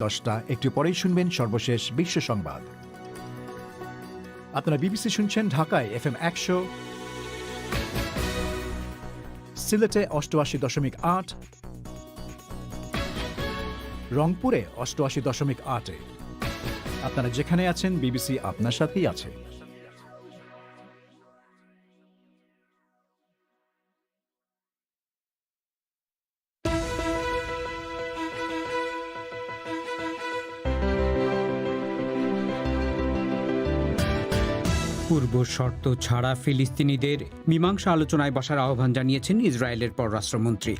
দশটা, একটু পরেই শুনবেন সর্বশেষ বিশ্ব সংবাদ। আপনারা বিবিসি শুনছেন ঢাকায় এফ এম একশো। সিলেটে অষ্টআশি দশমিক আট। রংপুরে অষ্টআশি দশমিক আটে। আপনারা যেখানে আছেন, বিবিসি আপনার সাথেই আছে। শর্ত ছাড়া ফিলিস্তিনিদের মীমাংসা আলোচনায় বসার আহ্বান জানিয়েছেন ইসরায়েলের পররাষ্ট্রমন্ত্রী।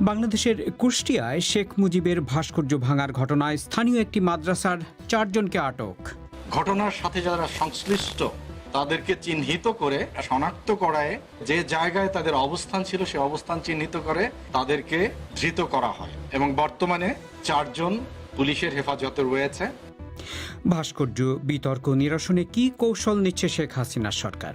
বাংলাদেশের কুষ্টিয়ায় শেখ মুজিবের ভাস্কর্য ভাঙার ঘটনায় স্থানীয় একটি মাদ্রাসার চারজনকে আটক। ঘটনার সাথে যারা সংশ্লিষ্ট, তাদেরকে চিহ্নিত করে, শনাক্ত করায়, যে জায়গায় তাদের অবস্থান ছিল সে অবস্থান চিহ্নিত করে তাদেরকে ধৃত করা হয়। এবং বর্তমানে চারজন পুলিশের হেফাজতে রয়েছে। ভাস্কর্য, বিতর্ক, নিরসনে কি কৌশল নিচ্ছে শেখ হাসিনার সরকার?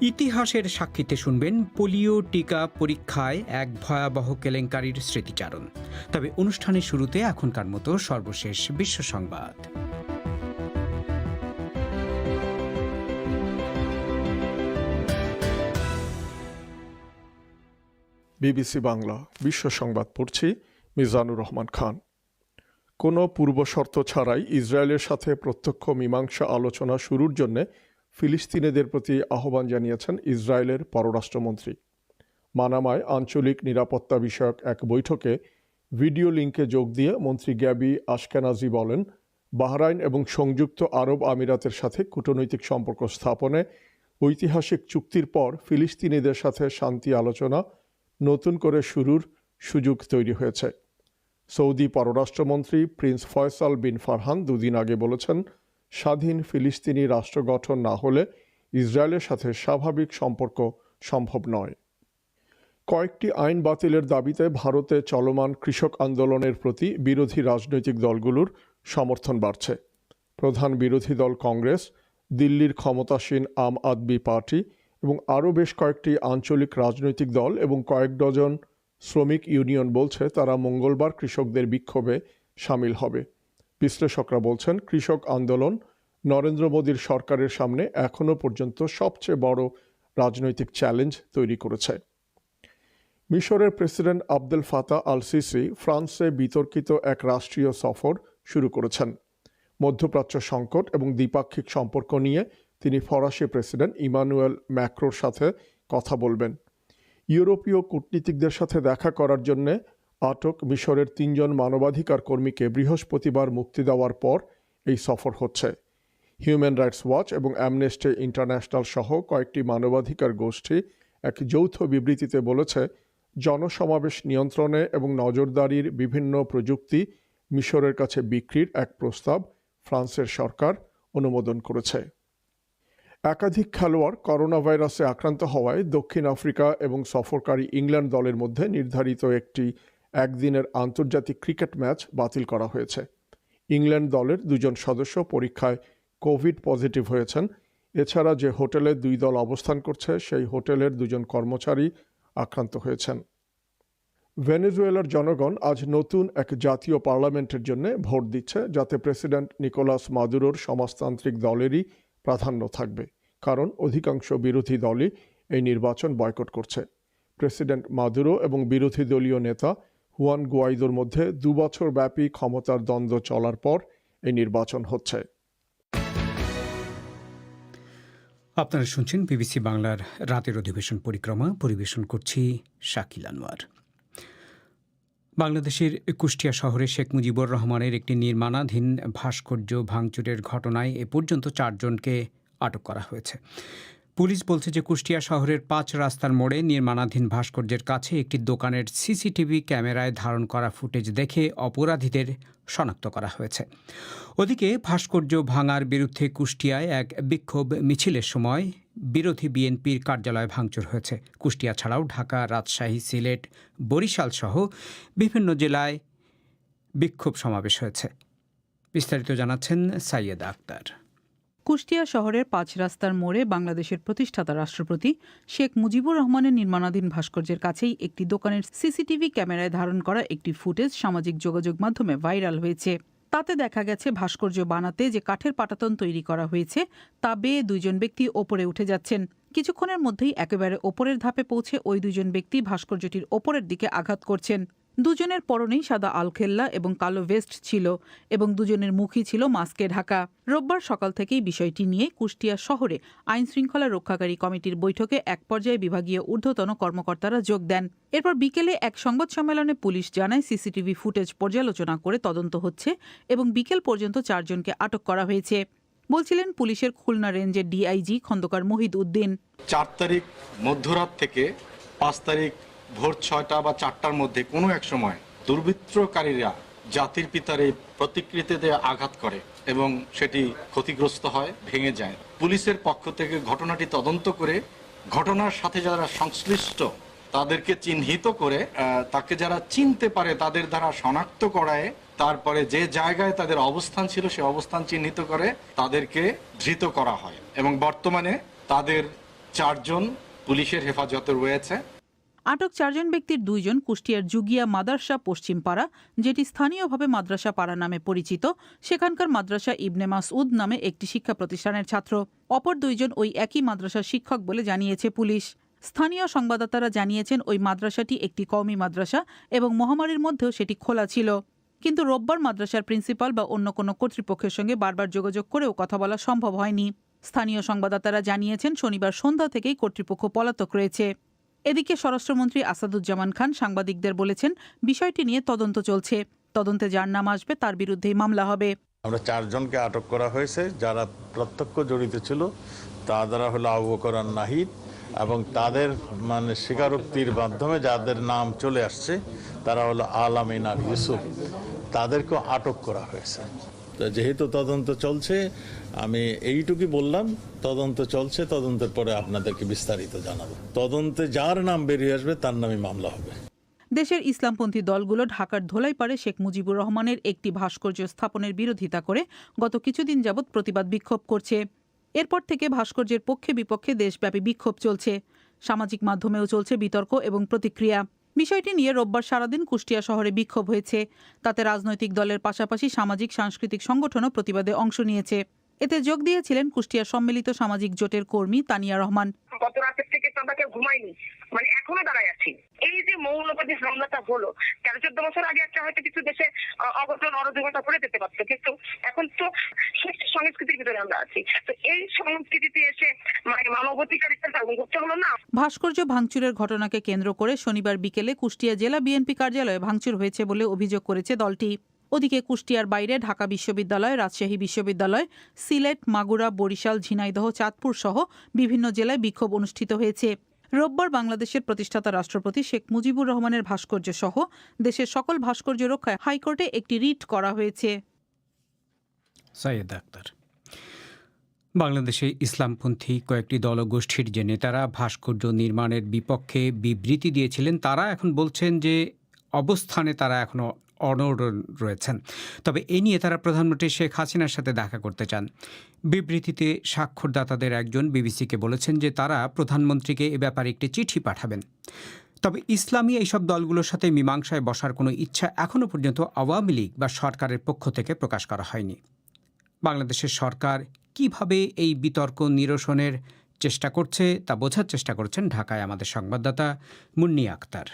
ইতিহাসের সাক্ষীতে শুনবেন পোলিও টিকা পরীক্ষায় এক ভয়াবহ কেলেঙ্কারির স্মৃতিচারণ। তবে অনুষ্ঠানের শুরুতে এখনকার মতো সর্বশেষ বিশ্ব সংবাদ। বিবিসি বাংলা, বিশ্ব সংবাদ পড়ছি মিজানুর রহমান খান। কোনো পূর্বশর্ত ছাড়াই ইসরায়েলের সাথে প্রত্যক্ষ মীমাংসা আলোচনা শুরুর জন্য ফিলিস্তিনিদের প্রতি আহ্বান জানিয়েছেন ইসরায়েলের পররাষ্ট্রমন্ত্রী। মানামায় আঞ্চলিক নিরাপত্তা বিষয়ক এক বৈঠকে ভিডিও লিঙ্কে যোগ দিয়ে মন্ত্রী গ্যাবি আশকেনাজি বলেন, বাহরাইন এবং সংযুক্ত আরব আমিরাতের সাথে কূটনৈতিক সম্পর্ক স্থাপনে ঐতিহাসিক চুক্তির পর ফিলিস্তিনিদের সাথে শান্তি আলোচনা নতুন করে শুরুর সুযোগ তৈরি হয়েছে। সৌদি পররাষ্ট্রমন্ত্রী প্রিন্স ফয়সাল বিন ফারহান দুদিন আগে বলেছেন, স্বাধীন ফিলিস্তিনি রাষ্ট্র গঠন না হলে ইসরায়েলের সাথে স্বাভাবিক সম্পর্ক সম্ভব নয়। কয়েকটি আইন বাতিলের দাবিতে ভারতে চলমান কৃষক আন্দোলনের প্রতি বিরোধী রাজনৈতিক দলগুলোর সমর্থন বাড়ছে। প্রধান বিরোধী দল কংগ্রেস, দিল্লির ক্ষমতাসীন আম আদমি পার্টি এবং আরও বেশ কয়েকটি আঞ্চলিক রাজনৈতিক দল এবং কয়েক ডজন শ্রমিক ইউনিয়ন বলছে তারা মঙ্গলবার কৃষকদের বিক্ষোভে সামিল হবে। বিশ্লেষকরা বলছেন, কৃষক আন্দোলন নরেন্দ্র মোদীর সরকারের সামনে এখনও পর্যন্ত সবচেয়ে বড় রাজনৈতিক চ্যালেঞ্জ তৈরি করেছে। মিশরের প্রেসিডেন্ট আবদেল ফাতা আল সিসি ফ্রান্সে বিতর্কিত এক রাষ্ট্রীয় সফর শুরু করেছেন। মধ্যপ্রাচ্য সংকট এবং দ্বিপাক্ষিক সম্পর্ক নিয়ে তিনি ফরাসি প্রেসিডেন্ট ইমানুয়েল ম্যাক্রোর সাথে কথা বলবেন। ইউরোপীয় কূটনীতিকদের সাথে দেখা করার জন্যে আটক মিশরের তিনজন মানবাধিকার কর্মীকে বৃহস্পতিবার মুক্তি দেওয়ার পর এই সফর হচ্ছে। হিউম্যান রাইটস ওয়াচ এবং অ্যামনেস্টি ইন্টারন্যাশনাল সহ কয়েকটি মানবাধিকার গোষ্ঠী এক যৌথ বিবৃতিতে বলেছে, জনসমাবেশ নিয়ন্ত্রণে এবং নজরদারির বিভিন্ন প্রযুক্তি মিশরের কাছে বিক্রির এক প্রস্তাব ফ্রান্সের সরকার অনুমোদন করেছে। একাধিক খেলোয়াড় করোনা ভাইরাসে আক্রান্ত হওয়ায় দক্ষিণ আফ্রিকা এবং সফরকারী ইংল্যান্ড দলের মধ্যে নির্ধারিত একটি একদিনের আন্তর্জাতিক ক্রিকেট ম্যাচ বাতিল করা হয়েছে। ইংল্যান্ড দলের দুজন সদস্য পরীক্ষায় কোভিড পজিটিভ হয়েছেন। এছাড়া যে হোটেলে দুই দল অবস্থান করছে, সেই হোটেলের দুজন কর্মচারী আক্রান্ত হয়েছেন। ভেনেজুয়েলার জনগণ আজ নতুন এক জাতীয় পার্লামেন্টের জন্য ভোট দিচ্ছে, যাতে প্রেসিডেন্ট নিকোলাস মাদুরোর সমাজতান্ত্রিক দলেরই প্রাধান্য থাকবে। কারণ অধিকাংশ বিরোধী দলই এই নির্বাচন বয়কট করছে। প্রেসিডেন্ট মাদুরো এবং বিরোধী দলীয় নেতা হুয়ান গুয়াইদোর মধ্যে দুবছর ব্যাপী ক্ষমতার দ্বন্দ্ব চলার পর এই নির্বাচন হচ্ছে। আপনারা শুনছেন বিবিসি বাংলার রাতের অধিবেশন পরিক্রমা। পরিবেশন করছি শাকিল আনোয়ার। বাংলাদেশের কুষ্টিয়া শহরে শেখ মুজিবুর রহমানের একটি নির্মাণাধীন ভাস্কর্য ভাঙচুরের ঘটনায় এ পর্যন্ত চারজনকে আটক করা হয়েছে। পুলিশ বলছে যে কুষ্টিয়া শহরের পাঁচ রাস্তার মোড়ে নির্মাণাধীন ভাস্কর্যের কাছে একটি দোকানের সিসিটিভি ক্যামেরায় ধারণ করা ফুটেজ দেখে অপরাধীদের শনাক্ত করা হয়েছে। ওদিকে ভাস্কর্য ভাঙার বিরুদ্ধে কুষ্টিয়ায় এক বিক্ষোভ মিছিলের সময় বিরোধী বিএনপির কার্যালয় ভাঙচুর হয়েছে। কুষ্টিয়া ছাড়াও ঢাকা, রাজশাহী, সিলেট, বরিশাল সহ বিভিন্ন জেলায় বিক্ষোভ সমাবেশ হয়েছে। বিস্তারিত জানাচ্ছেন সাইয়েদ আক্তার। কুষ্টিয়া শহরের পাঁচ রাস্তার মোড়ে বাংলাদেশের প্রতিষ্ঠাতা রাষ্ট্রপতি শেখ মুজিবুর রহমানের নির্মাণাধীন ভাস্কর্যের কাছেই একটি দোকানের সিসিটিভি ক্যামেরায় ধারণ করা একটি ফুটেজ সামাজিক যোগাযোগ মাধ্যমে ভাইরাল হয়েছে। তাতে দেখা গেছে, ভাস্কর্য বানাতে যে কাঠের পাটাতন তৈরি করা হয়েছে, তা বেয়ে দুইজন ব্যক্তি ওপরে উঠে যাচ্ছেন। কিছুক্ষণের মধ্যেই একেবারে ওপরের ধাপে পৌঁছে ওই দুজন ব্যক্তি ভাস্কর্যটির ওপরের দিকে আঘাত করছেন। দুজনের পরনেই সাদা আলখেল্লা এবং কালো ভেস্ট ছিল এবং দুজনের মুখই ছিল মাস্কে ঢাকা। রোববার সকাল থেকেই বিষয়টি নিয়ে কুষ্টিয়া শহরে আইন শৃঙ্খলা রক্ষাকারী কমিটির বৈঠকে এক পর্যায়ে বিভাগীয় ঊর্ধ্বতন কর্মকর্তারা যোগ দেন। এরপর বিকেলে এক সংবাদ সম্মেলনে পুলিশ জানায়, সিসিটিভি ফুটেজ পর্যালোচনা করে তদন্ত হচ্ছে এবং বিকেল পর্যন্ত চারজনকে আটক করা হয়েছে। বলছিলেন পুলিশের খুলনা রেঞ্জের ডিআইজি খন্দকার মহিদ উদ্দিন। চার তারিখ মধ্যরাত থেকে পাঁচ তারিখ ভোর ছয়টা বা চারটার মধ্যে কোনো এক সময় দুর্বৃত্তকারীরা জাতির পিতার এই প্রতিকৃতিতে আঘাত করে এবং সেটি ক্ষতিগ্রস্ত হয়, ভেঙে যায়। পুলিশের পক্ষ থেকে ঘটনাটি তদন্ত করে ঘটনার সাথে যারা সংশ্লিষ্ট তাদেরকে চিহ্নিত করে তাকে যারা চিনতে পারে, তাদের দ্বারা শনাক্ত করায়, তারপরে যে জায়গায় তাদের অবস্থান ছিল সে অবস্থান চিহ্নিত করে তাদেরকে ধৃত করা হয়। এবং বর্তমানে তাদের চারজন পুলিশের হেফাজতে রয়েছে। আটক চারজন ব্যক্তির দুইজন কুষ্টিয়ার জুগিয়া মাদ্রাসা পশ্চিমপাড়া, যেটি স্থানীয়ভাবে মাদ্রাসা পাড়া নামে পরিচিত। সেখানকার মাদ্রাসা ইবনে মাসউদ নামে একটি শিক্ষা প্রতিষ্ঠানের ছাত্র। অপর দুইজন ওই একই মাদ্রাসার শিক্ষক বলে জানিয়েছে পুলিশ। স্থানীয় সংবাদদাতারা জানিয়েছেন, ওই মাদ্রাসাটি একটি কওমি মাদ্রাসা এবং মহামারীর মধ্যেও সেটি খোলা ছিল। কিন্তু রোববার মাদ্রাসার প্রিন্সিপাল বা অন্য কোনো কর্তৃপক্ষের সঙ্গে বারবার যোগাযোগ করেও কথা বলা সম্ভব হয়নি। স্থানীয় সংবাদদাতারা জানিয়েছেন, শনিবার সন্ধ্যা থেকেই কর্তৃপক্ষ পলাতক রয়েছে। এদিকে স্বরাষ্ট্রমন্ত্রী আসাদুজ্জামান খান সাংবাদিকদের বলেছেন, বিষয়টি নিয়ে তদন্ত চলছে। তদন্তে যার নাম আসবে তার বিরুদ্ধেই মামলা হবে। আমরা চারজনকে আটক করা হয়েছে, যারা প্রত্যক্ষ জড়িত ছিল, তারা হলো আবু নাহিদ এবং তাদের মানে স্বীকারোক্তির মাধ্যমে যাদের নাম চলে আসছে, তারা হলো আলামিন ইউসুফ, তাদেরকেও আটক করা হয়েছে। যেহেতু তদন্ত চলছে, আমি এইটুকুই বললাম, তদন্ত চলছে, তদন্তের পরে আপনাদেরকে বিস্তারিত জানাব। তদন্তে যার নাম বেরিয়ে আসবে, তার নামে মামলা হবে। দেশের ইসলামপন্থী দলগুলো ঢাকার ধোলাইপাড়ে শেখ মুজিবুর রহমানের একটি ভাস্কর্য স্থাপনের বিরোধিতা করে গত কিছুদিন যাবৎ প্রতিবাদ বিক্ষোভ করছে। এরপর থেকে ভাস্কর্যের পক্ষে বিপক্ষে দেশব্যাপী বিক্ষোভ চলছে। সামাজিক মাধ্যমেও চলছে বিতর্ক এবং প্রতিক্রিয়া। বিষয়টি নিয়ে রোববার সারাদিন কুষ্টিয়া শহরে বিক্ষোভ হয়েছে। তাতে রাজনৈতিক দলের পাশাপাশি সামাজিক, সাংস্কৃতিক সংগঠনও প্রতিবাদে অংশ নিয়েছে। এতে যোগ দিয়েছিলেন কুষ্টিয়া সম্মিলিত সামাজিক জোটের কর্মী তানিয়া রহমান। গত রাতের থেকে তো ঘুমাইনি মানে এখনও দাঁড়ায় আছি। এই যে মৌলবাদী হামলাটা হলো তেরো চোদ্দ বছর আগে একটা হয়তো কিছু দেশে অঘটন অরাজকতা ঘটে যেতে পারতো, কিন্তু এখন তো সুস্থ সংস্কৃতির ভিতরে আমরা আছি। তো এই সংস্কৃতিতে এসে মানে মানবাধিকারিতা পালন করতে হলো না? ভাস্কর্য ভাঙচুরের ঘটনাকে কেন্দ্র করে শনিবার বিকেলে কুষ্টিয়া জেলা বিএনপি কার্যালয়ে ভাঙচুর হয়েছে বলে অভিযোগ করেছে দলটি। ওদিকে কুষ্টিয়ার বাইরে ঢাকা বিশ্ববিদ্যালয়, রাজশাহী বিশ্ববিদ্যালয়, সিলেট, মাগুরা, বরিশাল, ঝিনাইদহ চাঁদপুর সহ বিভিন্ন জেলায় বিক্ষোভ অনুষ্ঠিত হয়েছে। রোববার বাংলাদেশের প্রতিষ্ঠাতা রাষ্ট্রপতি শেখ মুজিবুর রহমানের ভাস্কর্য সহ দেশের সকল ভাস্কর্য রক্ষায় হাইকোর্টে একটি রিট করা হয়েছে। আক্তার। বাংলাদেশে ইসলামপন্থী কয়েকটি দলগোষ্ঠীর যে নেতারা ভাস্কর্য নির্মাণের বিপক্ষে বিবৃতি দিয়েছিলেন, তারা এখন বলছেন যে অবস্থানে তারা এখনও অনড় রয়েছেন। তবে এ নিয়ে তারা প্রধানমন্ত্রী শেখ হাসিনার সাথে দেখা করতে চান। বিবৃতিতে স্বাক্ষরদাতাদের একজন বিবিসিকে বলেছেন যে তারা প্রধানমন্ত্রীকে এ ব্যাপারে একটি চিঠি পাঠাবেন। তবে ইসলামী এইসব দলগুলোর সাথে মীমাংসায় বসার কোনো ইচ্ছা এখনও পর্যন্ত আওয়ামী লীগ বা সরকারের পক্ষ থেকে প্রকাশ করা হয়নি। বাংলাদেশের সরকার কীভাবে এই বিতর্ক নিরসনের চেষ্টা করছে তা বোঝার চেষ্টা করছেন ঢাকায় আমাদের সংবাদদাতা মুন্নি আক্তার।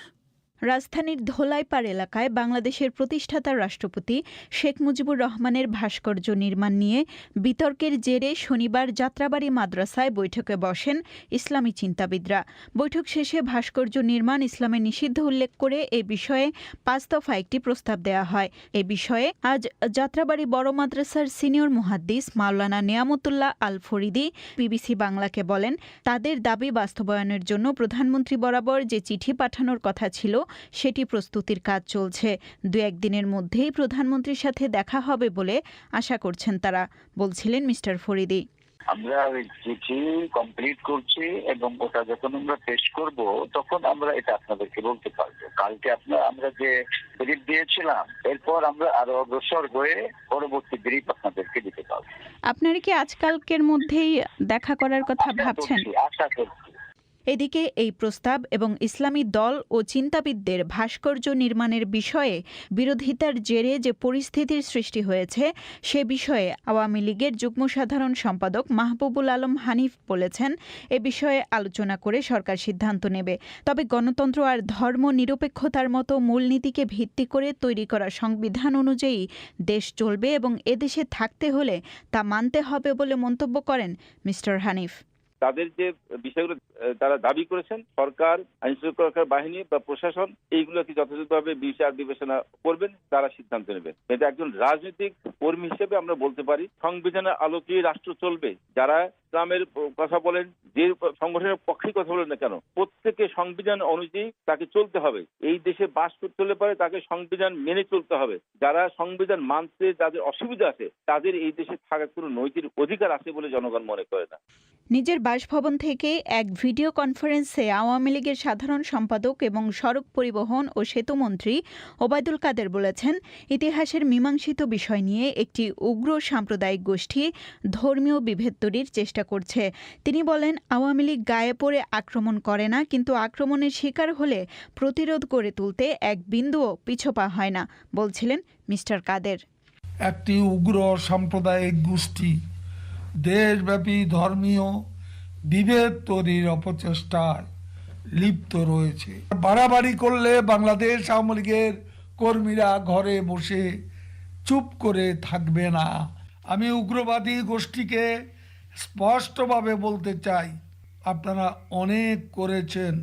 রাজধানীর ধোলাইপাড় এলাকায় বাংলাদেশের প্রতিষ্ঠাতা রাষ্ট্রপতি শেখ মুজিবুর রহমানের ভাস্কর্য নির্মাণ নিয়ে বিতর্কের জেরে শনিবার যাত্রাবাড়ি মাদ্রাসায় বৈঠকে বসেন ইসলামী চিন্তাবিদরা। বৈঠক শেষে ভাস্কর্য নির্মাণ ইসলামে নিষিদ্ধ উল্লেখ করে এ বিষয়ে পাঁচ দফা একটি প্রস্তাব দেওয়া হয়। এ বিষয়ে আজ যাত্রাবাড়ি বড় মাদ্রাসার সিনিয়র মুহাদ্দিস মাওলানা নিয়ামতুল্লাহ আল ফরিদি বিবিসি বাংলাকে বলেন, তাদের দাবি বাস্তবায়নের জন্য প্রধানমন্ত্রী বরাবর যে চিঠি পাঠানোর কথা ছিল সেটি প্রস্তুতির কাজ চলছে। দু একদিনের মধ্যেই প্রধানমন্ত্রীর সাথে দেখা হবে বলে আশা করছেন তারা বলছিলেন মিস্টার ফরিদি। আমরা চিঠি কমপ্লিট করছি এবং ওটা যখন আমরা পেশ করব তখন আমরা এটা আপনাদেরকে বলতে পারব। কালকে আপনার আমরা যে ব্রিফ দিয়েছিলাম এরপর আমরা আরও অগ্রসর হয়ে পরবর্তী ব্রিফ আপনাদেরকে দিতে পারব। আপনারা কি আজকালকের মধ্যেই দেখা করার কথা ভাবছেন? আশা করছি। এদিকে এই প্রস্তাব এবং ইসলামী দল ও চিন্তাবিদদের ভাস্কর্য নির্মাণের বিষয়ে বিরোধিতার জেরে যে পরিস্থিতির সৃষ্টি হয়েছে, সে বিষয়ে আওয়ামী লীগের যুগ্ম সাধারণ সম্পাদক মাহবুবুল আলম হানিফ বলেছেন, এ বিষয়ে আলোচনা করে সরকার সিদ্ধান্ত নেবে। তবে গণতন্ত্র আর ধর্ম নিরপেক্ষতার মতো মূলনীতিকে ভিত্তি করে তৈরি করা সংবিধান অনুযায়ী দেশ চলবে এবং এদেশে থাকতে হলে তা মানতে হবে বলে মন্তব্য করেন মিস্টার হানিফ। তাদের যে বিষয়গুলো তারা দাবি করেছেন, সরকার, আইন শৃঙ্খলা বাহিনী বা প্রশাসন, এইগুলোকে যথাযথভাবে বিচার বিবেচনা করবেন, তারা সিদ্ধান্ত নেবেন। কিন্তু একজন রাজনৈতিক কর্মী হিসেবে আমরা বলতে পারি। সংবিধানের আলোকে রাষ্ট্র চলবে। যারা ইসলামের কথা বলেন, যে সংগঠনের পক্ষে কথা বলেন না কেন, প্রত্যেকে সংবিধান অনুযায়ী তাকে চলতে হবে। এই দেশে বাস করতে হলে পারে তাকে সংবিধান মেনে চলতে হবে। যারা সংবিধান মানতে যাদের অসুবিধা আছে, তাদের এই দেশে থাকার কোনো নৈতিক অধিকার আছে বলে জনগণ মনে করে না। নিজের বাসভবন থেকে এক ভিডিও কনফারেন্সে আওয়ামী লীগের সাধারণ সম্পাদক এবং সড়ক পরিবহন ও সেতুমন্ত্রী ওবায়দুল কাদের বলেছেন, ইতিহাসের মীমাংসিত বিষয় নিয়ে একটি উগ্র সাম্প্রদায়িক গোষ্ঠী ধর্মীয় বিভেদ তৈরির চেষ্টা করছে। তিনি বলেন, আওয়ামী লীগ গায়ে পড়ে আক্রমণ করে না, কিন্তু আক্রমণের শিকার হলে প্রতিরোধ গড়ে তুলতে এক বিন্দুও পিছপা হয় না, বলছিলেন মিস্টার কাদের। একটি উগ্র সাম্প্রদায়িক গোষ্ঠী দেশব্যাপী ধর্মীয় বিভেদ তৈরির অপচেষ্টায় লিপ্ত রয়েছে। বাড়াবাড়ি করলে বাংলাদেশ আওয়ামী লীগের কর্মীরা ঘরে বসে চুপ করে থাকবে না। আমি উগ্রবাদী গোষ্ঠীকে স্পষ্টভাবে বলতে চাই, আপনারা অনেক করেছেন।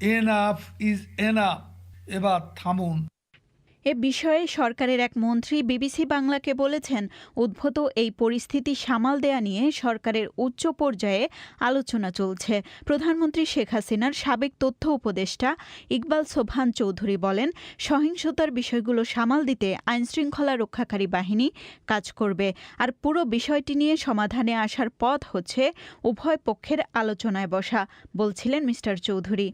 এনাফ ইজ এনাফ এবার থামুন। এ বিষয়ে সরকারের এক মন্ত্রী বিবিসি বাংলাকে বলেছেন, উদ্ভূত এই পরিস্থিতি সামাল দেয়া নিয়ে সরকারের উচ্চ পর্যায়ে আলোচনা চলছে। প্রধানমন্ত্রী শেখ হাসিনার সাবেক তথ্য উপদেষ্টা ইকবাল সোভান চৌধুরী বলেন, সহিংসতার বিষয়গুলো সামাল দিতে আইনশৃঙ্খলা রক্ষাকারী বাহিনী কাজ করবে আর পুরো বিষয়টি নিয়ে সমাধানে আসার পথ হচ্ছে উভয় পক্ষের আলোচনায় বসা, বলছিলেন মিস্টার চৌধুরী।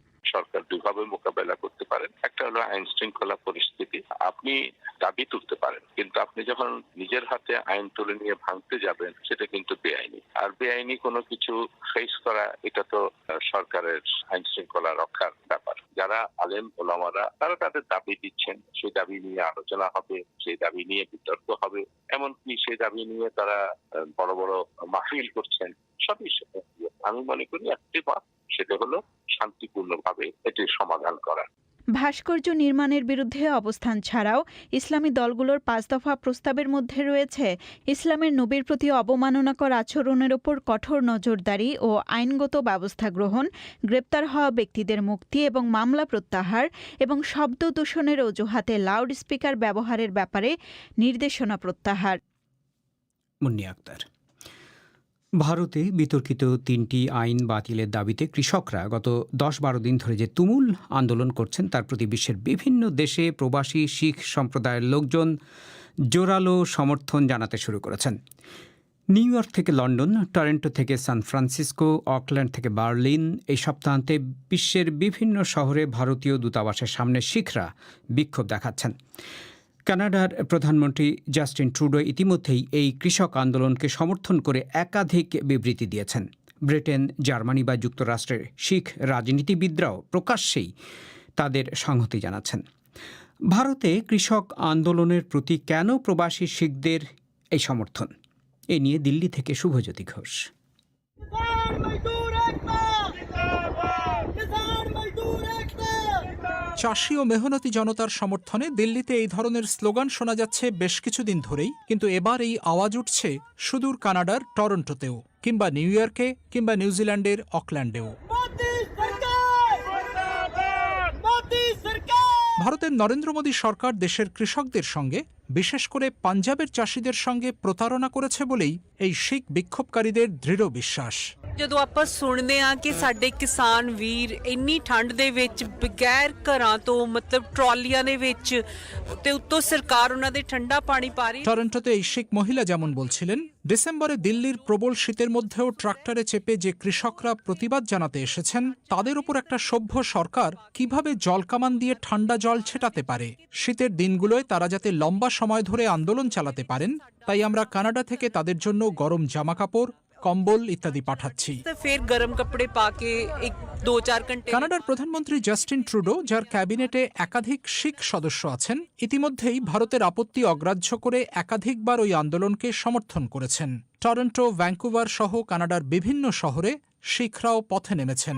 দুভাবে মোকাবেলা করতে পারেন। একটা হলো আইন শৃঙ্খলা পরিস্থিতি। আপনি দাবি তুলতে পারেন, কিন্তু আপনি যখন নিজের হাতে আইন তুলে নিয়ে ভাঙতে যাবেন, সেটা কিন্তু বেআইনি। আর বেআইনি কোনো কিছু ফেস করা, এটা তো সরকারের আইন শৃঙ্খলা রক্ষার ব্যাপার। যারা আলেম ওলামারা, তারা তাদের দাবি দিচ্ছেন সেই দাবি নিয়ে আলোচনা হবে সেই দাবি নিয়ে বিতর্ক হবে। এমনকি সেই দাবি নিয়ে তারা বড় বড় মাহফিল করছেন, সবই আমি মনে করি একটি পথ সেটা হলো শান্তিপূর্ণভাবে এটির সমাধান করা। ভাস্কর্য নির্মাণের বিরুদ্ধে অবস্থান ছাড়াও ইসলামী দলগুলোর পাঁচ দফা প্রস্তাবের মধ্যে রয়েছে, ইসলামের নবীর প্রতি অবমাননাকর আচরণের ওপর কঠোর নজরদারি ও আইনগত ব্যবস্থা গ্রহণ, গ্রেপ্তার হওয়া ব্যক্তিদের মুক্তি এবং মামলা প্রত্যাহার এবং শব্দ দূষণের অজুহাতে লাউড স্পিকার ব্যবহারের ব্যাপারে নির্দেশনা প্রত্যাহার। মুন্নি আক্তার। ভারতে বিতর্কিত তিনটি আইন বাতিলের দাবিতে কৃষকরা গত দশ বারো দিন ধরে যে তুমুল আন্দোলন করছেন, তার প্রতি বিশ্বের বিভিন্ন দেশে প্রবাসী, শিখ সম্প্রদায়ের লোকজন জোরালো সমর্থন জানাতে শুরু করেছেন। নিউ ইয়র্ক থেকে লন্ডন, টরেন্টো থেকে সান ফ্রান্সিসকো, অকল্যান্ড থেকে বার্লিন, এই সপ্তাহান্তে বিশ্বের বিভিন্ন শহরে ভারতীয় দূতাবাসের সামনে শিখরা বিক্ষোভ দেখাচ্ছেন। কানাডার প্রধানমন্ত্রী জাস্টিন ট্রুডো ইতিমধ্যেই এই কৃষক আন্দোলনকে সমর্থন করে একাধিক বিবৃতি দিয়েছেন। ব্রিটেন, জার্মানি বা যুক্তরাষ্ট্রের শিখ রাজনীতিবিদরাও প্রকাশ্যেই তাদের সংহতি জানাচ্ছেন। ভারতে কৃষক আন্দোলনের প্রতি কেন প্রবাসী শিখদের এই সমর্থন? এ নিয়ে দিল্লি থেকে শুভজ্যোতি ঘোষ। চাষি ও মেহনতি জনতার সমর্থনে দিল্লিতে এই ধরনের স্লোগান শোনা যাচ্ছে বেশ কিছুদিন ধরেই। কিন্তু এবার এই আওয়াজ উঠছে সুদূর কানাডার টরন্টোতেও কিংবা নিউ ইয়র্কে কিংবা নিউজিল্যান্ডের অকল্যান্ডেও। ভারতের নরেন্দ্র মোদী সরকার দেশের কৃষকদের সঙ্গে বিশেষ করে পাঞ্জাবের চাষিদের সঙ্গে প্রতারণা করেছে বলেই এই শিখ বিক্ষোভকারীদের দৃঢ় বিশ্বাস ਜਦੋਂ ਆਪਾਂ ਸੁਣਦੇ ਆ ਕਿ ਸਾਡੇ ਕਿਸਾਨ ਵੀਰ ਇੰਨੀ ਠੰਡ ਦੇ ਵਿੱਚ ਬਗੈਰ ਘਰਾਂ ਤੋਂ ਮਤਲਬ ਟਰਾਲੀਆਂ ਦੇ ਵਿੱਚ ਤੇ ਉੱਤੋਂ ਸਰਕਾਰ ਉਹਨਾਂ ਦੇ ਠੰਡਾ পানি পা ਰਹੀ টরন্টোতে এই শিখ মহিলা যেমন বলছিলেন ডিসেম্বরে দিল্লির প্রবল শীতের মধ্যেও ট্রাক্টরে চেপে যে কৃষকরা প্রতিবাদ জানাতে এসেছেন, তাদের ওপর একটা সভ্য সরকার কীভাবে জলকামান দিয়ে ঠান্ডা জল ছেটাতে পারে? শীতের দিনগুলোয় তারা যাতে লম্বা সময় ধরে আন্দোলন চালাতে পারেন, তাই আমরা কানাডা থেকে তাদের জন্য গরম জামাকাপড় কম্বল ইত্যাদি পাঠাচ্ছি। ফের গরম কাপড়ে পাকে কানাডার প্রধানমন্ত্রী জাস্টিন ট্রুডো যার ক্যাবিনেটে একাধিক শিখ সদস্য আছেন ইতিমধ্যেই ভারতের আপত্তি অগ্রাহ্য করে একাধিকবার ওই আন্দোলনকে সমর্থন করেছেন। টরন্টো ভ্যাঙ্কুভার সহ কানাডার বিভিন্ন শহরে শিখরাও পথে নেমেছেন।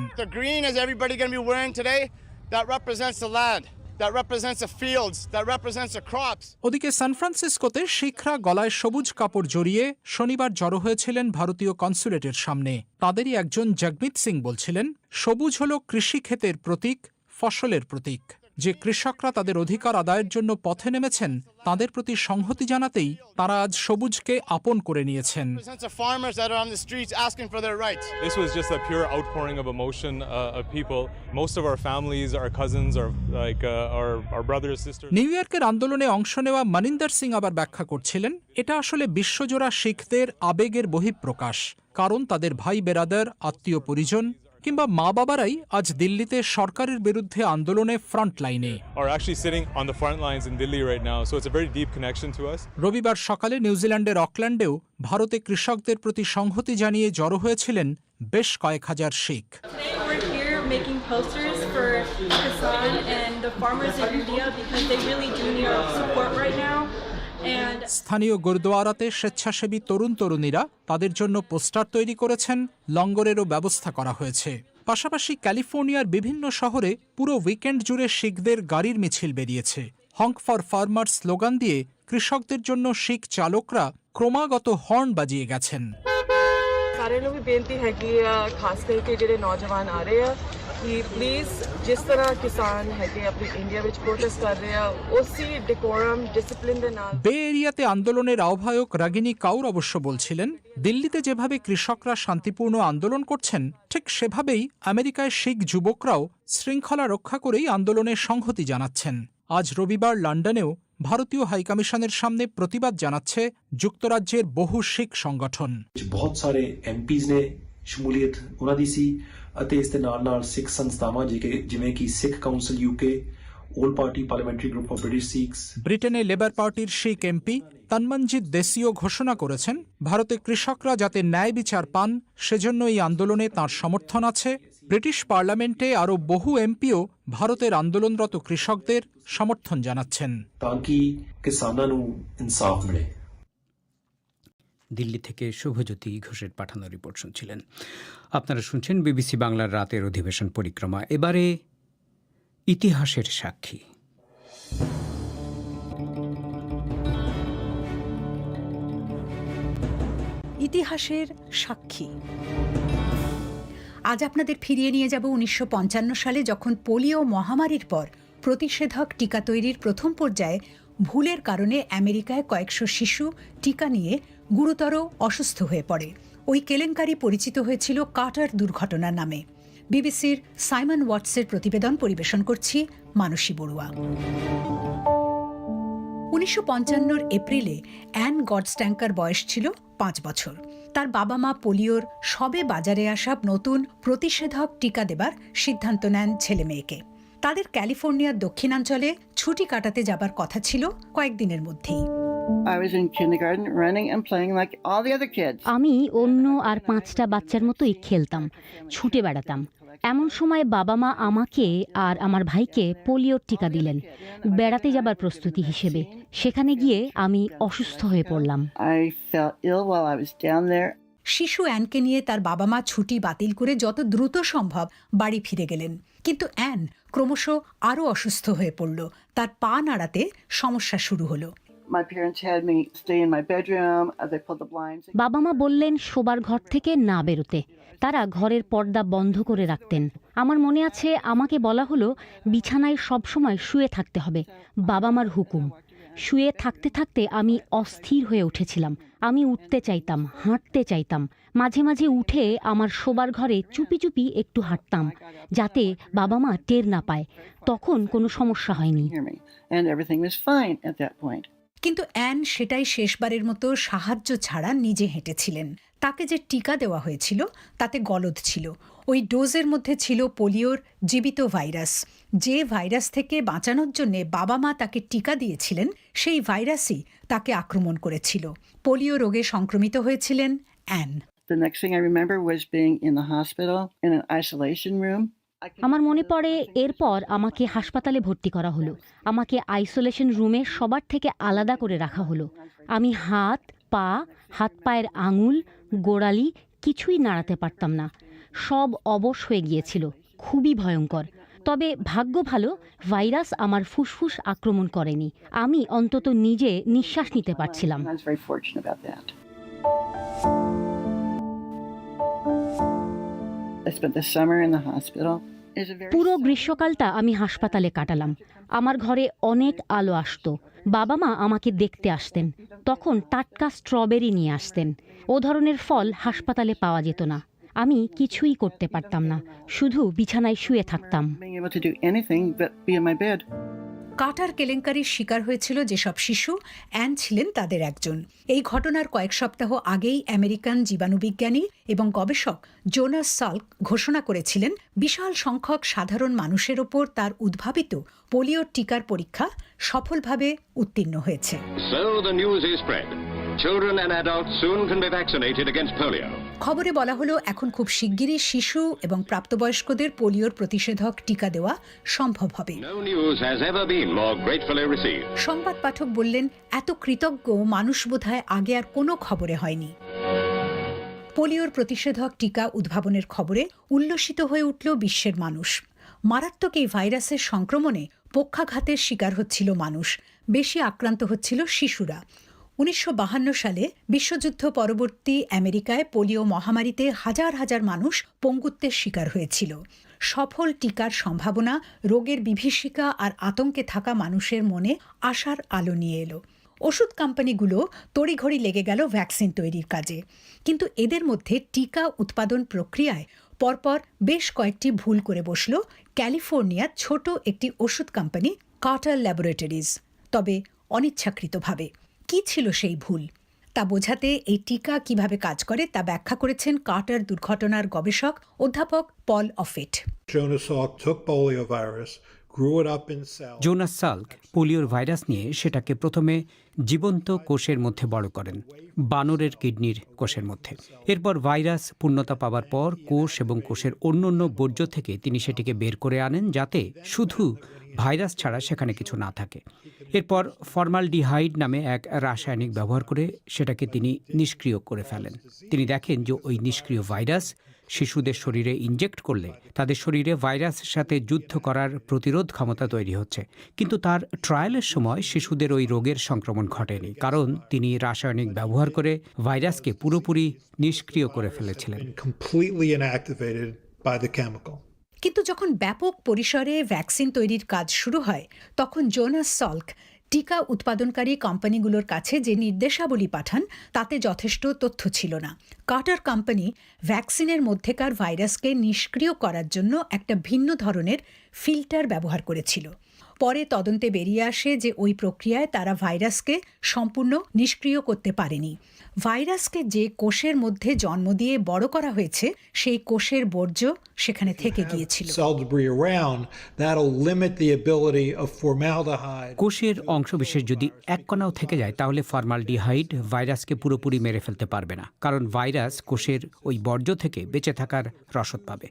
that represents the fields, that represents the crops. ওদিকে সান ফ্রান্সিসকোতে শিখরা গলায় সবুজ কাপড় জড়িয়ে শনিবার জড়ো হয়েছিলেন ভারতীয় কনসুলেটের সামনে তাদেরই একজন জগমিত সিং বলছিলেন সবুজ হল কৃষিক্ষেতের প্রতীক ফসলের প্রতীক যে কৃষকরা তাদের অধিকার আদায়ের জন্য পথে নেমেছেন তাদের প্রতি সংহতি জানাতেই তারা আজ সবুজকে আপন করে নিয়েছেন। নিউ ইয়র্কের আন্দোলনে অংশ নেওয়া মানিন্দার সিং আবার ব্যাখ্যা করছিলেন এটা আসলে বিশ্বজোড়া শিখদের আবেগের বহিঃপ্রকাশ কারণ তাদের ভাই বেরাদার আত্মীয় পরিজন কিংবা মা বাবারাই আজ দিল্লিতে সরকারের বিরুদ্ধে আন্দোলনে ফ্রন্ট লাইনে রবিবার সকালে নিউজিল্যান্ডের অকল্যান্ডেও ভারতে কৃষকদের প্রতি সংহতি জানিয়ে জড়ো হয়েছিলেন বেশ কয়েক হাজার শিখ। স্থানীয় গুরুদোয়ারাতে স্বেচ্ছাসেবী তরুণ তরুণীরা তাদের জন্য পোস্টার তৈরি করেছেন লঙ্গরেরও ব্যবস্থা করা হয়েছে। পাশাপাশি ক্যালিফোর্নিয়ার বিভিন্ন শহরে পুরো উইকেন্ড জুড়ে শিখদের গাড়ির মিছিল বেরিয়েছে। হংক ফর ফার্মার স্লোগান দিয়ে কৃষকদের জন্য শিখ চালকরা ক্রমাগত হর্ন বাজিয়ে গেছেন। ਕਿ ਪਲੀਜ਼ ਜਿਸ ਤਰ੍ਹਾਂ ਕਿਸਾਨ ਹੈਗੇ ਆਪਣੀ ਇੰਡੀਆ ਵਿੱਚ ਪ੍ਰੋਟੈਸਟ ਕਰ ਰਹੇ ਆ ਉਸੇ ਡਿਕੋਰਮ ਡਿਸਪਲਿਨ ਦੇ ਨਾਲ বে এরিয়াতে আন্দোলনের আহ্বায়ক রাগিনী কাউর অবশ্য বলছিলেন দিল্লিতে যেভাবে কৃষকরা শান্তিপূর্ণ আন্দোলন করছেন ঠিক সেভাবেই আমেরিকায় শিখ যুবকরাও শৃঙ্খলা রক্ষা করেই আন্দোলনে সংহতি জানাচ্ছেন আজ রবিবার লন্ডনেও ভারতীয় হাইকমিশনের সামনে প্রতিবাদ জানাচ্ছে যুক্তরাজ্যের বহু শিখ সংগঠন ਬਹੁਤ ਸਾਰੇ ਐਮਪੀਜ਼ ਨੇ ਸ਼ਮੂਲੀਅਤ ਉਹਨਾਂ ਦੀ ਸੀ ਅਤੇ ਇਸ ਦੇ ਨਾਲ ਨਾਲ ਸਿੱਖ ਸੰਸਥਾਵਾਂ ਜਿਵੇਂ ਜਿਵੇਂ ਕਿ Sikh council UK 올 party parliamentary group of British Sikhs ব্রিটেনে লেবার পার্টির শিখ এমপি তন্মনজিৎ দেশীয় ঘোষণা করেছেন ভারতে কৃষকরা যাতে ন্যায় বিচার পান সেজন্য এই আন্দোলনে তার সমর্থন আছে ব্রিটিশ পার্লামেন্টে আরও বহু এমপিও ভারতের আন্দোলনরত কৃষকদের সমর্থন জানাচ্ছেন ਤਾਂ ਕਿ ਕਿਸਾਨਾਂ ਨੂੰ ਇਨਸਾਫ ਮਿਲੇ দিল্লি থেকে শুভজ্যোতি ঘোষের পাঠানো রিপোর্ট শুনছিলেন। আপনারা শুনছেন বিবিসি বাংলার রাতের অধিবেশন পরিক্রমা। এবারে ইতিহাসের সাক্ষী। ইতিহাসের সাক্ষী। আজ আপনাদের ফিরিয়ে নিয়ে যাব উনিশশো পঞ্চান্ন সালে যখন পোলিও মহামারীর পর প্রতিষেধক টিকা তৈরির প্রথম পর্যায়ে ভুলের কারণে আমেরিকায় কয়েকশো শিশু টিকা নিয়ে গুরুতর অসুস্থ হয়ে পড়ে। ওই কেলেঙ্কারি পরিচিত হয়েছিল কাটার দুর্ঘটনার নামে। বিবিসির সাইমন ওয়াটসের প্রতিবেদন পরিবেশন করছি মানসী বড়ুয়া। উনিশশো পঞ্চান্নর এপ্রিলে অ্যান গডস্ট্যাঙ্কার বয়স ছিল পাঁচ বছর। তার বাবা মা পোলিওর সবে বাজারে আসা নতুন প্রতিষেধক টিকা দেবার সিদ্ধান্ত নেন ছেলে মেয়েকে। তাদের ক্যালিফোর্নিয়ার দক্ষিণাঞ্চলে ছুটি কাটাতে যাবার কথা ছিল কয়েকদিনের মধ্যেই। আমি অন্য আর পাঁচটা বাচ্চার মতোই খেলতাম ছুটে বেড়াতাম। এমন সময় বাবা মা আমাকে আর আমার ভাইকে পোলিওর টিকা দিলেন বেড়াতে যাবার প্রস্তুতি হিসেবে। সেখানে গিয়ে আমি অসুস্থ হয়ে পড়লাম। শিশু অ্যানকে নিয়ে তার বাবা মা ছুটি বাতিল করে যত দ্রুত সম্ভব বাড়ি ফিরে গেলেন। কিন্তু অ্যান ক্রমশ আরও অসুস্থ হয়ে পড়ল। তার পা নাড়াতে সমস্যা শুরু হলো। বাবা মা বললেন শোবার ঘর থেকে না বেরোতে। তারা ঘরের পর্দা বন্ধ করে রাখতেন। আমার মনে আছে আমাকে বলা হলো বিছানায় সবসময় শুয়ে থাকতে হবে। বাবা মার হুকুম। শুয়ে থাকতে থাকতে আমি অস্থির হয়ে উঠেছিলাম। আমি উঠতে চাইতাম হাঁটতে চাইতাম। মাঝে মাঝে উঠে আমার শোবার ঘরে চুপি চুপি একটু হাঁটতাম যাতে বাবা মা টের না পায়। তখন কোনো সমস্যা হয়নি। কিন্তু অ্যান সেটাই শেষবারের মতো সাহায্য ছাড়া নিজে হেঁটেছিলেন। তাকে যে টিকা দেওয়া হয়েছিল, তাতে গলদ ছিল। ওই ডোজের মধ্যে ছিল পোলিওর জীবিত ভাইরাস। যে ভাইরাস থেকে বাঁচানোর জন্য বাবা মা তাকে টিকা দিয়েছিলেন, সেই ভাইরাসই তাকে আক্রমণ করেছিল। পোলিও রোগে সংক্রমিত হয়েছিলেন Anne. The next thing I remember was being in the hospital in an isolation room. আমার মনে পড়ে এরপর আমাকে হাসপাতালে ভর্তি করা হলো। আমাকে আইসোলেশন রুমে সবার থেকে আলাদা করে রাখা হলো। আমি হাত পা হাত পায়ের আঙুল গোড়ালি কিছুই নাড়াতে পারতাম না। সব অবশ হয়ে গিয়েছিল। খুবই ভয়ঙ্কর। তবে ভাগ্য ভালো ভাইরাস আমার ফুসফুস আক্রমণ করেনি। আমি অন্তত নিজে নিঃশ্বাস নিতে পারছিলাম। I spent the summer in the hospital. পুরো গ্রীষ্মকালটা আমি হাসপাতালে কাটালাম। আমার ঘরে অনেক আলো আসতো। বাবা মা আমাকে দেখতে আসতেন। তখন টাটকা স্ট্রবেরি নিয়ে আসতেন। ও ধরনের ফল হাসপাতালে পাওয়া যেত না। আমি কিছুই করতে পারতাম না। শুধু বিছানায় শুয়ে থাকতাম। কাটার কেলেঙ্কারির শিকার হয়েছিল যেসব শিশু, অ্যান ছিলেন তাদের একজন। এই ঘটনার কয়েক সপ্তাহ আগেই আমেরিকান জীবাণুবিজ্ঞানী এবং গবেষক জোনাস সাল্ক ঘোষণা করেছিলেন, বিশাল সংখ্যক সাধারণ মানুষের ওপর তার উদ্ভাবিত পোলিও টিকার পরীক্ষা সফলভাবে উত্তীর্ণ হয়েছে। Children and adults soon can be vaccinated against polio. খবরে বলা হলো এখন খুব শিগগিরই শিশু এবং প্রাপ্তবয়স্কদের পোলিওর প্রতিষেধক টিকা দেওয়া সম্ভব হবে. সংবাদ পাঠক বললেন এত কৃতজ্ঞ মানুষ বোধহয় আগে আর কোনো খবরে হয়নি। পোলিওর প্রতিষেধক টিকা উদ্ভাবনের খবরে উল্লসিত হয়ে উঠল বিশ্বের মানুষ। মারাত্মক এই ভাইরাসের সংক্রমণে পক্ষাঘাতের শিকার হচ্ছিল মানুষ। বেশি আক্রান্ত হচ্ছিল শিশুরা। উনিশশো সালে বিশ্বযুদ্ধ পরবর্তী আমেরিকায় পোলিও মহামারীতে হাজার হাজার মানুষ পঙ্গুত্বের শিকার হয়েছিল। সফল টিকার সম্ভাবনা, রোগের বিভীষিকা আর আতঙ্কে থাকা মানুষের মনে আশার আলো নিয়ে এলো। ওষুধ কোম্পানিগুলো তড়িঘড়ি লেগে গেল ভ্যাকসিন তৈরির কাজে। কিন্তু এদের মধ্যে টিকা উৎপাদন প্রক্রিয়ায় পরপর বেশ কয়েকটি ভুল করে বসল ক্যালিফোর্নিয়ার ছোট একটি ওষুধ কোম্পানি কার্টার ল্যাবরেটরিজ, তবে অনিচ্ছাকৃতভাবে। কি ছিল সেই ভুল? তা বোঝাতে এই টিকা কীভাবে কাজ করে তা ব্যাখ্যা করেছেন কার্টার দুর্ঘটনার গবেষক অধ্যাপক পল অফেট. জোনাস সাল্ক পোলিওর ভাইরাস নিয়ে সেটাকে প্রথমে জীবন্ত কোষের মধ্যে বড় করেন বানরের কিডনির কোষের মধ্যে। এরপর ভাইরাস পূর্ণতা পাওয়ার পর কোষ এবং কোষের অন্য অন্য বর্জ্য থেকে তিনি সেটিকে বের করে আনেন যাতে শুধু ভাইরাস ছাড়া সেখানে কিছু না থাকে। এরপর ফর্মালডিহাইড নামে এক রাসায়নিক ব্যবহার করে সেটাকে তিনি নিষ্ক্রিয় করে ফেলেন। তিনি দেখেন যে ওই নিষ্ক্রিয় ভাইরাস শিশুদের শরীরে ইনজেক্ট করলে তাদের শরীরে ভাইরাসের সাথে যুদ্ধ করার প্রতিরোধ ক্ষমতা তৈরি হচ্ছে। কিন্তু তার ট্রায়ালের সময় শিশুদের ওই রোগের সংক্রমণ ঘটেনি, কারণ তিনি রাসায়নিক ব্যবহার করে ভাইরাসকে পুরোপুরি নিষ্ক্রিয় করে ফেলেছিলেন। কিন্তু যখন ব্যাপক পরিসরে ভ্যাকসিন তৈরির কাজ শুরু হয়, তখন জোনাস সল্ক, টিকা উৎপাদনকারী কোম্পানিগুলোর কাছে যে নির্দেশাবলী পাঠান, তাতে যথেষ্ট তথ্য ছিল না। কার্টার কোম্পানি ভ্যাকসিনের মধ্যেকার ভাইরাসকে নিষ্ক্রিয় করার জন্য একটা ভিন্ন ধরনের ফিল্টার ব্যবহার করেছিল। পরে তদন্তে বেরিয়ে আসে যে ওই প্রক্রিয়ায় তারা ভাইরাসকে সম্পূর্ণ নিষ্ক্রিয় করতে পারেনি। ভাইরাসকে যে কোষের মধ্যে জন্ম দিয়ে বড় করা হয়েছে সেই কোষের বর্জ্য সেখানে থেকে গিয়েছিল. কোষের অংশবিশেষ যদি এক কণাও থেকে যায় তাহলে ফর্মালডিহাইড ভাইরাসকে পুরোপুরি মেরে ফেলতে পারবে না কারণ ভাইরাস কোষের ওই বর্জ্য থেকে বেঁচে থাকার রসদ পাবে।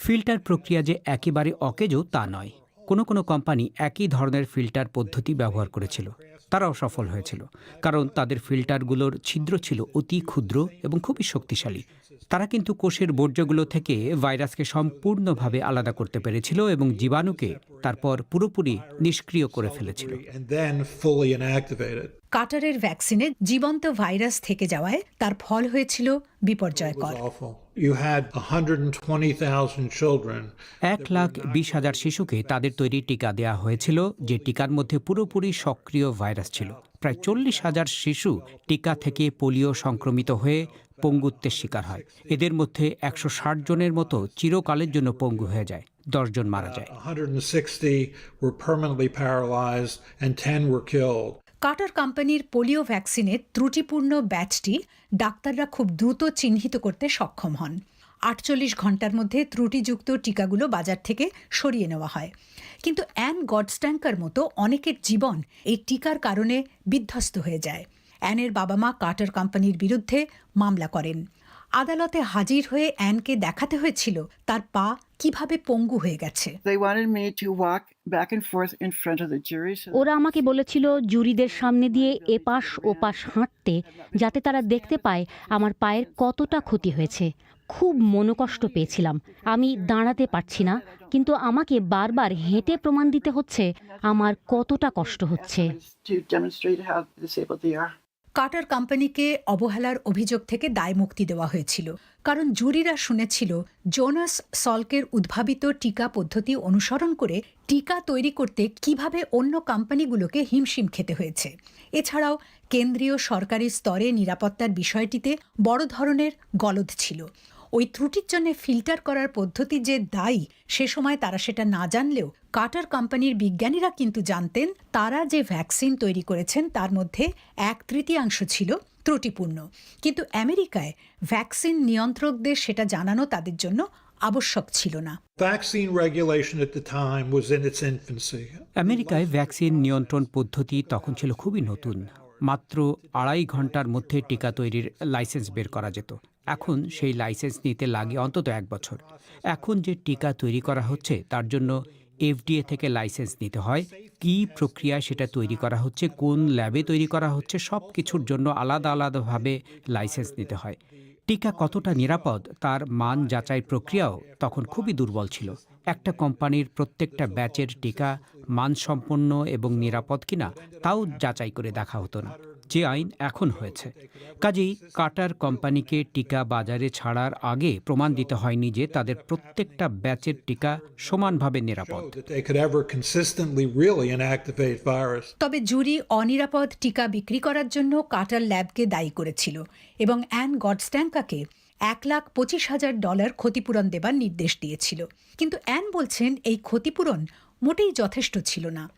ফিল্টার প্রক্রিয়া যে একেবারে অকেজো তা নয়। কোনো কোনো কোম্পানি একই ধরনের ফিল্টার পদ্ধতি ব্যবহার করেছিল। তারাও সফল হয়েছিল কারণ তাদের ফিল্টারগুলোর ছিদ্র ছিল অতি ক্ষুদ্র এবং খুবই শক্তিশালী। তারা কিন্তু কোষের বর্জ্যগুলো থেকে ভাইরাসকে সম্পূর্ণভাবে আলাদা করতে পেরেছিল এবং জীবাণুকে তারপর পুরোপুরি নিষ্ক্রিয় করে ফেলেছিল. কাটারের ভ্যাকসিনে জীবন্ত ভাইরাস থেকে যাওয়ায় তার ফল হয়েছিল বিপর্যয়কর Awful. You had 120,000 children. এক লাখ বিশ হাজার শিশুকে তাদের তৈরি টিকা দেওয়া হয়েছিল যে টিকার মধ্যে পুরোপুরি সক্রিয় ভাইরাস ছিল প্রায় চল্লিশ হাজার শিশু টিকা থেকে পোলিও সংক্রমিত হয়ে পঙ্গুত্বের শিকার হয়। এদের মধ্যে একশো ষাট জনের মতো চিরকালের জন্য পঙ্গু হয়ে যায় দশজন মারা যায়। 160 were permanently paralyzed and 10 were killed. কাটার কোম্পানির পোলিও ভ্যাকসিনের ত্রুটিপূর্ণ ব্যাচটি ডাক্তাররা খুব দ্রুত চিহ্নিত করতে সক্ষম হন। আটচল্লিশ ঘণ্টার মধ্যে ত্রুটিযুক্ত টিকাগুলো বাজার থেকে সরিয়ে নেওয়া হয়। কিন্তু অ্যান গডস্ট্যাঙ্কার মতো অনেকের জীবন এই টিকার কারণে বিধ্বস্ত হয়ে যায়। অ্যানের বাবা মা কাটার কোম্পানির বিরুদ্ধে মামলা করেন। আদালতে হাজির হয়ে অ্যানকে দেখাতে হয়েছিল তার পা কীভাবে পঙ্গু হয়ে গেছে। ওরা আমাকে বলেছিল জুরিদের সামনে দিয়ে এপাশ ওপাশ হাঁটতে যাতে তারা দেখতে পায় আমার পায়ের কতটা ক্ষতি হয়েছে। খুব মনোকষ্ট পেয়েছিলাম। আমি দাঁড়াতে পারছি না কিন্তু আমাকে বারবার হেঁটে প্রমাণ দিতে হচ্ছে আমার কতটা কষ্ট হচ্ছে. কাটার কোম্পানিকে অবহেলার অভিযোগ থেকে দায় মুক্তি দেওয়া হয়েছিল। কারণ জুরিরা শুনেছিল জোনাস সলকের উদ্ভাবিত টিকা পদ্ধতি অনুসরণ করে টিকা তৈরি করতে কীভাবে অন্য কোম্পানিগুলোকে হিমশিম খেতে হয়েছে। এছাড়াও কেন্দ্রীয় সরকারি স্তরে নিরাপত্তার বিষয়টিতে বড় ধরনের গলদ ছিল। ওই ত্রুটির জন্য ফিল্টার করার পদ্ধতি যে দায়ী সে সময় তারা সেটা না জানলেও কাটার কোম্পানির বিজ্ঞানীরা কিন্তু জানতেন তারা যে ভ্যাকসিন তৈরি করেছেন তার মধ্যে এক তৃতীয়াংশ ছিল ত্রুটিপূর্ণ। কিন্তু আমেরিকায় ভ্যাকসিন নিয়ন্ত্রকদের সেটা জানানো তাদের জন্য আবশ্যক ছিল না. আমেরিকায় ভ্যাকসিন নিয়ন্ত্রণ পদ্ধতি তখন ছিল খুবই নতুন। মাত্র আড়াই ঘণ্টার মধ্যে টিকা তৈরির লাইসেন্স বের করা যেত। এখন সেই লাইসেন্স নিতে লাগে অন্তত এক বছর। এখন যে টিকা তৈরি করা হচ্ছে, তার জন্য এফডিএ থেকে লাইসেন্স নিতে হয়। কী প্রক্রিয়া সেটা তৈরি করা হচ্ছে, কোন ল্যাবে তৈরি করা হচ্ছে সব কিছুর জন্য আলাদা আলাদাভাবে লাইসেন্স নিতে হয়। টিকা কতটা নিরাপদ, তার মান যাচাই প্রক্রিয়াও তখন খুবই দুর্বল ছিল। একটা কোম্পানির প্রত্যেকটা ব্যাচের টিকা মানসম্পন্ন এবং নিরাপদ কিনা, তাও যাচাই করে দেখা হতো না। যে আইন এখন হয়েছে। কাজেই কাটার কোম্পানিকে টিকা বাজারে ছাড়ার আগে প্রমাণ দিতে হয়নি যে তাদের প্রত্যেকটা ব্যাচের টিকা সমানভাবে নিরাপদ. তবে জুরি অনিরাপদ টিকা বিক্রি করার জন্য কাটার ল্যাবকে দায়ী করেছিল এবং অ্যান গডস্ট্যাঙ্কাকে এক লাখ পঁচিশ হাজার ডলার ক্ষতিপূরণ দেবার নির্দেশ দিয়েছিল। কিন্তু অ্যান বলছেন এই ক্ষতিপূরণ মোটেই যথেষ্ট ছিল না।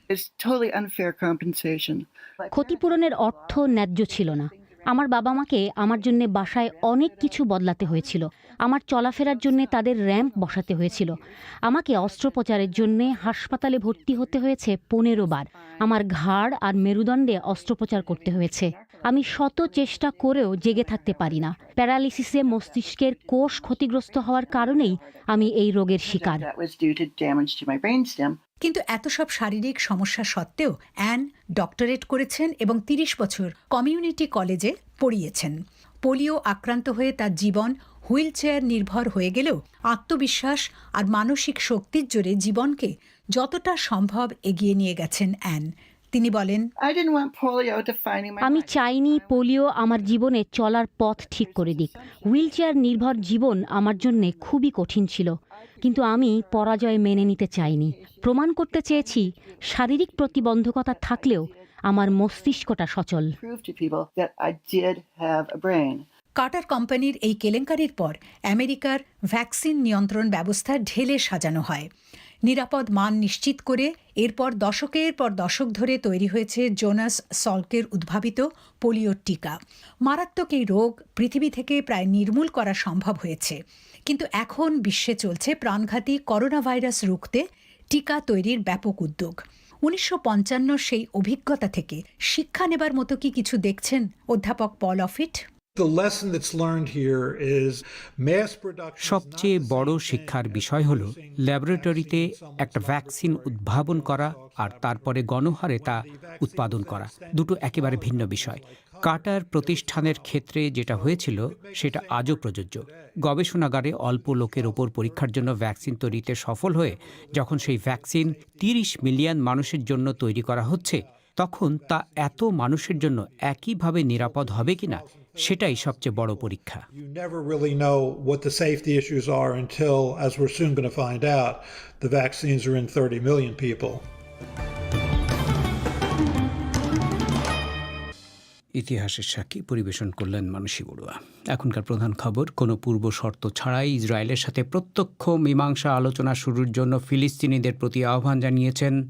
ক্ষতিপূরণের অর্থ ন্যায্য ছিল না। আমার বাবা মাকে আমার জন্য বাসায় অনেক কিছু বদলাতে হয়েছিল। আমার চলাফেরার জন্য তাদের র্যাম্প বসাতে হয়েছিল। আমাকে অস্ত্রোপচারের জন্য হাসপাতালে ভর্তি হতে হয়েছে পনেরো বার। আমার ঘাড় আর মেরুদণ্ডে অস্ত্রোপচার করতে হয়েছে। আমি শত চেষ্টা করেও জেগে থাকতে পারি না। প্যারালিসিসে মস্তিষ্কের কোষ ক্ষতিগ্রস্ত হওয়ার কারণেই আমি এই রোগের শিকার। কিন্তু এত সব শারীরিক সমস্যা সত্ত্বেও অ্যান ডক্টরেট করেছেন এবং তিরিশ বছর কমিউনিটি কলেজে পড়িয়েছেন। পোলিও আক্রান্ত হয়ে তার জীবন হুইল চেয়ার নির্ভর হয়ে গেলেও আত্মবিশ্বাস আর মানসিক শক্তির জোরে জীবনকে যতটা সম্ভব এগিয়ে নিয়ে গেছেন অ্যান। তিনি বলেন আমি চাইনি পোলিও আমার জীবনে চলার পথ ঠিক করে দিক। হুইলচেয়ার নির্ভর জীবন আমার জন্য খুবই কঠিন ছিল। কিন্তু আমি পরাজয় মেনে নিতে চাইনি। প্রমাণ করতে চেয়েছি শারীরিক প্রতিবন্ধকতা থাকলেও আমার মস্তিষ্কটা সচল. কাটার কোম্পানির এই কেলেঙ্কারির পর আমেরিকার ভ্যাকসিন নিয়ন্ত্রণ ব্যবস্থা ঢেলে সাজানো হয়। নিরাপদ মান নিশ্চিত করে এরপর দশকের পর দশক ধরে তৈরি হয়েছে জোনাস সল্কের উদ্ভাবিত পোলিওর টিকা। মারাত্মক এই রোগ পৃথিবী থেকে প্রায় নির্মূল করা সম্ভব হয়েছে। কিন্তু এখন বিশ্বে চলছে প্রাণঘাতী করোনা ভাইরাস রুখতে টিকা তৈরির ব্যাপক উদ্যোগ। উনিশশো পঞ্চান্ন সেই অভিজ্ঞতা থেকে শিক্ষা নেবার মতো কি কিছু দেখছেন অধ্যাপক পল অফিট? The lesson that's learned here is mass production. সবচেয়ে বড় শিক্ষার বিষয় হল ল্যাবরেটরিতে একটা ভ্যাকসিন উদ্ভাবন করা আর তারপরে গণহারে তা উৎপাদন করা। দুটো একেবারে ভিন্ন বিষয়। কাটার প্রতিষ্ঠানের ক্ষেত্রে যেটা হয়েছিল সেটা আজও প্রযোজ্য। গবেষণাগারে অল্প লোকের ওপর পরীক্ষার জন্য ভ্যাকসিন তৈরিতে সফল হয়ে যখন সেই ভ্যাকসিন তিরিশ মিলিয়ন মানুষের জন্য তৈরি করা হচ্ছে তখন তা এত মানুষের জন্য একইভাবে নিরাপদ হবে কিনা সেটাই সবচেয়ে বড় পরীক্ষা। Never really know what the safety issues are until, as we're soon going to find out, the vaccines are in 30 million ইতিহাসের সাক্ষী পরিবেশন করলেন মানসী বড়ুয়া। এখনকার প্রধান খবর কোনো পূর্ব শর্ত ছাড়াই ইসরায়েলের সাথে প্রত্যক্ষ মীমাংসা আলোচনা শুরুর জন্য ফিলিস্তিনিদের প্রতি আহ্বান জানিয়েছেন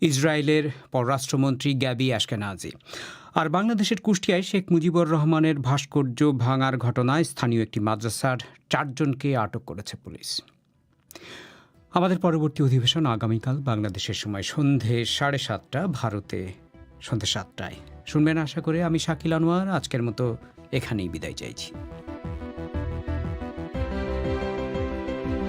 ইসরায়েলের পররাষ্ট্রমন্ত্রী গ্যাবি আশকেনাজি আর বাংলাদেশের কুষ্টিয়ায় শেখ মুজিবুর রহমানের ভাস্কর্য ভাঙার ঘটনায় স্থানীয় একটি মাদ্রাসার চারজনকে আটক করেছে পুলিশ। আমাদের পরবর্তী অধিবেশন আগামীকাল বাংলাদেশের সময় সন্ধে সাড়ে সাতটা, ভারতে সন্ধে সাতটায়। শুনবেন আশা করে আমি শাকিল আনোয়ার, আজকের মতো এখানেই বিদায় চাইছি।